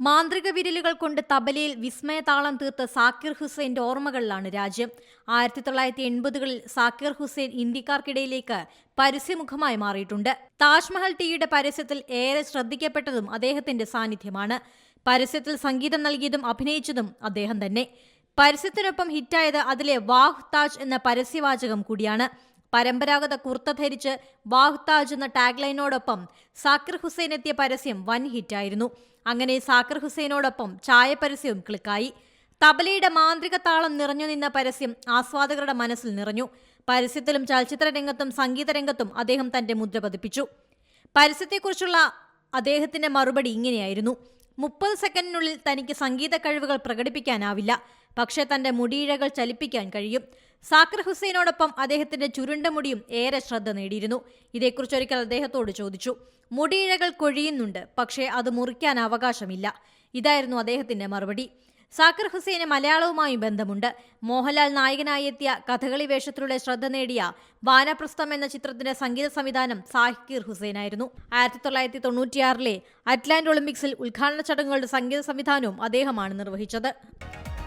മാന്ത്രിക വിരലുകൾ കൊണ്ട് തബലയിൽ വിസ്മയതാളം തീർത്ത സാക്കിർ ഹുസൈന്റെ ഓർമ്മകളിലാണ് രാജ്യം. ആയിരത്തി തൊള്ളായിരത്തി എൺപതുകളിൽ സാക്കിർ ഹുസൈൻ ഇന്ത്യക്കാർക്കിടയിലേക്ക് പരസ്യമുഖമായി മാറിയിട്ടുണ്ട്. താജ്മഹൽ ടീയുടെ പരസ്യത്തിൽ ഏറെ ശ്രദ്ധിക്കപ്പെട്ടതും അദ്ദേഹത്തിന്റെ സാന്നിധ്യമാണ്. പരസ്യത്തിൽ സംഗീതം നൽകിയതും അഭിനയിച്ചതും അദ്ദേഹം തന്നെ. പരസ്യത്തിനൊപ്പം ഹിറ്റായത് അതിലെ വാഹ് താജ് എന്ന പരസ്യവാചകം കൂടിയാണ്. പരമ്പരാഗത കുർത്ത ധരിച്ച് വാഹ്താജ് എന്ന ടാഗ്ലൈനോടൊപ്പം സാക്കിർ ഹുസൈൻ എത്തിയ പരസ്യം വൻ ഹിറ്റായിരുന്നു. അങ്ങനെ സാക്കിർ ഹുസൈനോടൊപ്പം ചായ പരസ്യവും ക്ലിക്കായി. തബലയുടെ മാന്ത്രിക താളം നിറഞ്ഞു നിന്ന പരസ്യം ആസ്വാദകരുടെ മനസ്സിൽ നിറഞ്ഞു. പരസ്യത്തിലും ചലച്ചിത്ര രംഗത്തും സംഗീത രംഗത്തും അദ്ദേഹം തന്റെ മുദ്ര പതിപ്പിച്ചു. പരസ്യത്തെക്കുറിച്ചുള്ള അദ്ദേഹത്തിന്റെ മറുപടി ഇങ്ങനെയായിരുന്നു. മുപ്പത് സെക്കൻഡിനുള്ളിൽ തനിക്ക് സംഗീത കഴിവുകൾ പ്രകടിപ്പിക്കാനാവില്ല. പക്ഷേ തന്റെ മുടിയിഴകൾ ചലിപ്പിക്കാൻ കഴിയും. സാക്കർ ഹുസൈനോടൊപ്പം അദ്ദേഹത്തിന്റെ ചുരുണ്ട മുടിയും ഏറെ ശ്രദ്ധ നേടിയിരുന്നു. ഇതേക്കുറിച്ച് ഒരിക്കൽ അദ്ദേഹത്തോട് ചോദിച്ചു. മുടിയിഴകൾ കൊഴിയുന്നുണ്ട് പക്ഷേ അത് മുറിക്കാൻ അവകാശമില്ല. ഇതായിരുന്നു അദ്ദേഹത്തിന്റെ മറുപടി. സാക്കർ ഹുസൈന് മലയാളവുമായും ബന്ധമുണ്ട്. മോഹൻലാൽ നായകനായി എത്തിയ കഥകളി വേഷത്തിലൂടെ ശ്രദ്ധ നേടിയ വാനപ്രസ്ഥം എന്ന ചിത്രത്തിന്റെ സംഗീത സംവിധാനം സാഹിർ ഹുസൈനായിരുന്നു. ആയിരത്തി തൊള്ളായിരത്തി തൊണ്ണൂറ്റിയാറിലെ അറ്റ്ലാന്റ് ഒളിമ്പിക്സിൽ ഉദ്ഘാടന ചടങ്ങുകളുടെ സംഗീത സംവിധാനവും അദ്ദേഹമാണ് നിർവഹിച്ചത്.